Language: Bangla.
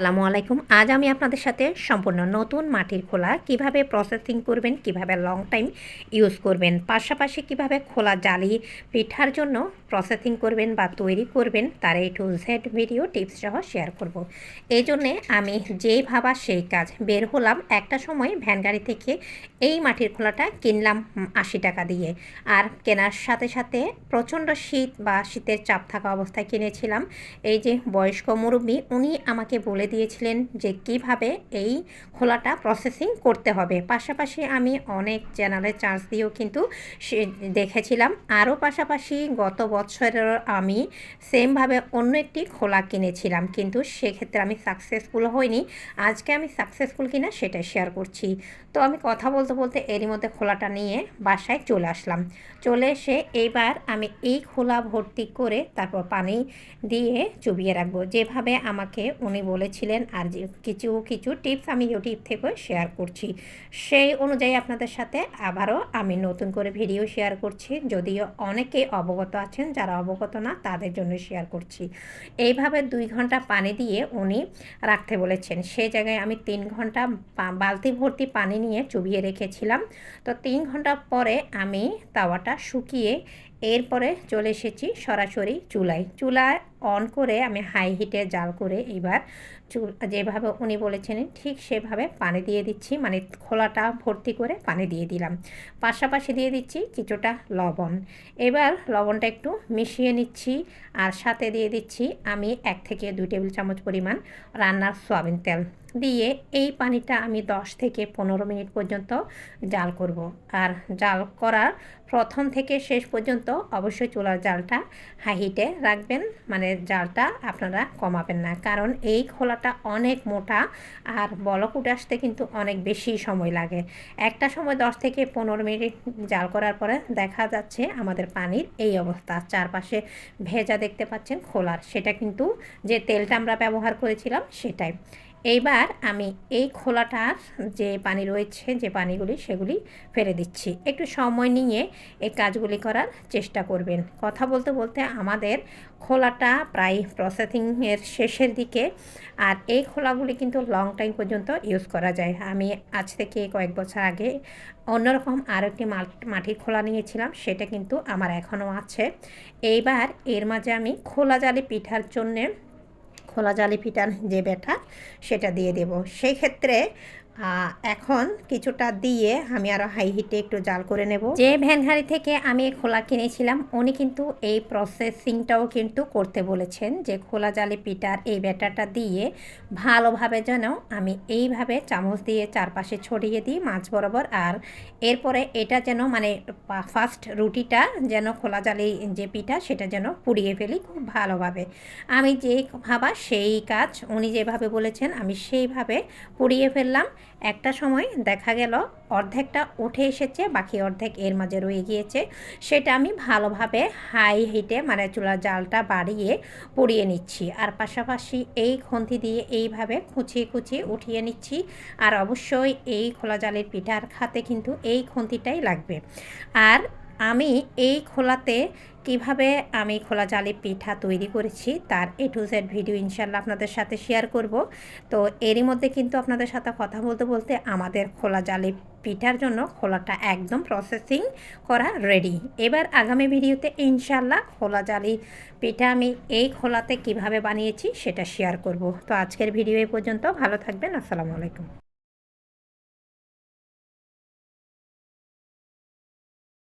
আসসালামু আলাইকুম। আজ আমি আপনাদের সাথে সম্পূর্ণ নতুন মাটির খোলা কীভাবে প্রসেসিং করবেন, কীভাবে লং টাইম ইউজ করবেন, পাশাপাশি কীভাবে খোলা জালি পিঠার জন্য প্রসেসিং করবেন বা তৈরি করবেন, তার A to Z video tips সহ শেয়ার করব। এই জন্যে আমি যেই ভাবা সেই কাজ বের হলাম একটা সময় ভ্যান গাড়ি থেকে এই মাটির খোলাটা কিনলাম আশি টাকা দিয়ে। আর কেনার সাথে সাথে প্রচণ্ড শীত বা শীতের চাপ থাকা অবস্থায় কিনেছিলাম। এই যে বয়স্ক মুরব্বী, উনি আমাকে বলে দিয়েছিলেন যে কীভাবে এই খোলাটা প্রসেসিং করতে হবে। পাশাপাশি আমি অনেক চ্যানেলে চার্জ দিয়েও কিন্তু দেখেছিলাম। আরও পাশাপাশি গত বছরের আমি সেমভাবে অন্য একটি খোলা কিনেছিলাম। কিন্তু সেক্ষেত্রে আমি সাকসেসফুল হইনি। আজকে আমি সাকসেসফুল কিনা সেটা শেয়ার করছি। তো আমি কথা বলতে বলতে এরই মধ্যে খোলাটা নিয়ে বাসায় চলে আসলাম। চলে এসে এইবার আমি এই খোলা ভর্তি করে তারপর পানি দিয়ে চুবিয়ে রাখব। যেভাবে আমাকে উনি বলেছিলেন আর যে কিছু কিছু টিপস আমি ইউটিউব থেকে শেয়ার করছি। সেই অনুযায়ী আপনাদের সাথে আবারও আমি নতুন করে ভিডিও শেয়ার করছি। যদিও অনেকে অবগত আছেন, যারা অবগত না, তাদের জন্য শেয়ার করছি। এইভাবে দুই ঘণ্টা পানি দিয়ে উনি রাখতে বলেছেন। সেই জায়গায় আমি তিন ঘণ্টা বালতি ভর্তি পানি নিয়ে চুবিয়ে রেখেছিলাম। তো তিন ঘণ্টা পরে আমি তাওয়াটা শুকিয়ে এরপরে চলে এসেছি সরাসরি চুলায়। চুলায় অন করে আমি হাই হিটে জাল করে এবার চুল, যেভাবে উনি বলেছেন ঠিক সেভাবে পানি দিয়ে দিচ্ছি মানে খোলাটা ভর্তি করে পানি দিয়ে দিলাম। পাশাপাশি দিয়ে দিচ্ছি কিছুটা লবণ। এবার লবণটা একটু মিশিয়ে নিচ্ছি আর সাথে দিয়ে দিচ্ছি আমি এক থেকে দুই টেবিল চামচ পরিমাণ রান্নার সয়াবিন তেল। দিয়ে এই পানিটা আমি 10 থেকে পনেরো মিনিট পর্যন্ত জাল করব। আর জাল করার প্রথম থেকে শেষ পর্যন্ত অবশ্যই চুলার জালটা হাই হিটে রাখবেন। মানে জালটা আপনারা কমাবেন না। কারণ এই খোলাটা অনেক মোটা আর বলক উঠে আসতে কিন্তু অনেক বেশি সময় লাগে। একটা সময় 10 থেকে পনেরো মিনিট জাল করার পরে দেখা যাচ্ছে আমাদের পানির এই অবস্থা। চারপাশে ভেজা দেখতে পাচ্ছেন খোলার। সেটা কিন্তু যে তেলটা আমরা ব্যবহার করেছিলাম সেটাই। এইবার আমি এই খোলাটার যে পানি রয়েছে, যে পানিগুলি সেগুলি ফেলে দিচ্ছি। একটু সময় নিয়ে এই কাজগুলি করার চেষ্টা করবেন। কথা বলতে বলতে আমাদের খোলাটা প্রায় প্রসেসিংয়ের শেষের দিকে আর এই খোলাগুলি কিন্তু লং টাইম পর্যন্ত ইউজ করা যায়। আমি আজ থেকে কয়েক বছর আগে অন্যরকম আরও একটি মাটির খোলা নিয়েছিলাম, সেটা কিন্তু আমার এখনও আছে। এইবার এর মাঝে আমি খোলা জালি পিঠার জন্যে খোলা জালি পিটান যে ব্যাটা সেটা দিয়ে দেব। সেই ক্ষেত্রে এখন কিছুটা দিয়ে আমি আরও হাই হিটে একটু জাল করে নেব। যে ভ্যানঘাড়ি থেকে আমি খোলা কিনেছিলাম, উনি কিন্তু এই প্রসেসিংটাও কিন্তু করতে বলেছেন যে খোলা জালি পিঠার এই ব্যাটারটা দিয়ে ভালোভাবে যেন আমি এইভাবে চামচ দিয়ে চারপাশে ছড়িয়ে দিই মাছ বরাবর। আর এরপরে এটা যেন মানে ফার্স্ট রুটিটা যেন খোলা জালি যে পিঠা সেটা যেন পুড়িয়ে ফেলি খুব ভালোভাবে। আমি যে ভাবা সেই কাজ উনি যেভাবে বলেছেন, আমি সেইভাবে পুড়িয়ে ফেললাম। একটা সময় দেখা গেল অর্ধেকটা উঠে এসেছে, বাকি অর্ধেক এর মাঝে রয়ে গিয়েছে। সেটা আমি ভালোভাবে হাই হিটে মানে চুলার জালটা বাড়িয়ে পুড়িয়ে নিচ্ছি। আর পাশাপাশি এই খন্তি দিয়ে এইভাবে খুঁচিয়ে খুঁচিয়ে উঠিয়ে নিচ্ছি। আর অবশ্যই এই খোলা জালের পিঠার খাতে কিন্তু এই খন্তিটাই লাগবে। আর আমি এই খোলাতে কীভাবে আমি খোলা জালি পিঠা তৈরি করেছি তার এ টু জেড ভিডিও ইনশাল্লাহ আপনাদের সাথে শেয়ার করব। তো এরই মধ্যে কিন্তু আপনাদের সাথে কথা বলতে বলতে আমাদের খোলা জালি পিঠার জন্য খোলাটা একদম প্রসেসিং করা রেডি এবার আগামী ভিডিওতে ইনশাল্লাহ খোলা জালি পিঠা আমি এই খোলাতে কীভাবে বানিয়েছি সেটা শেয়ার করব। তো আজকের ভিডিও এই পর্যন্ত ভালো থাকবেন, আসসালামু আলাইকুম।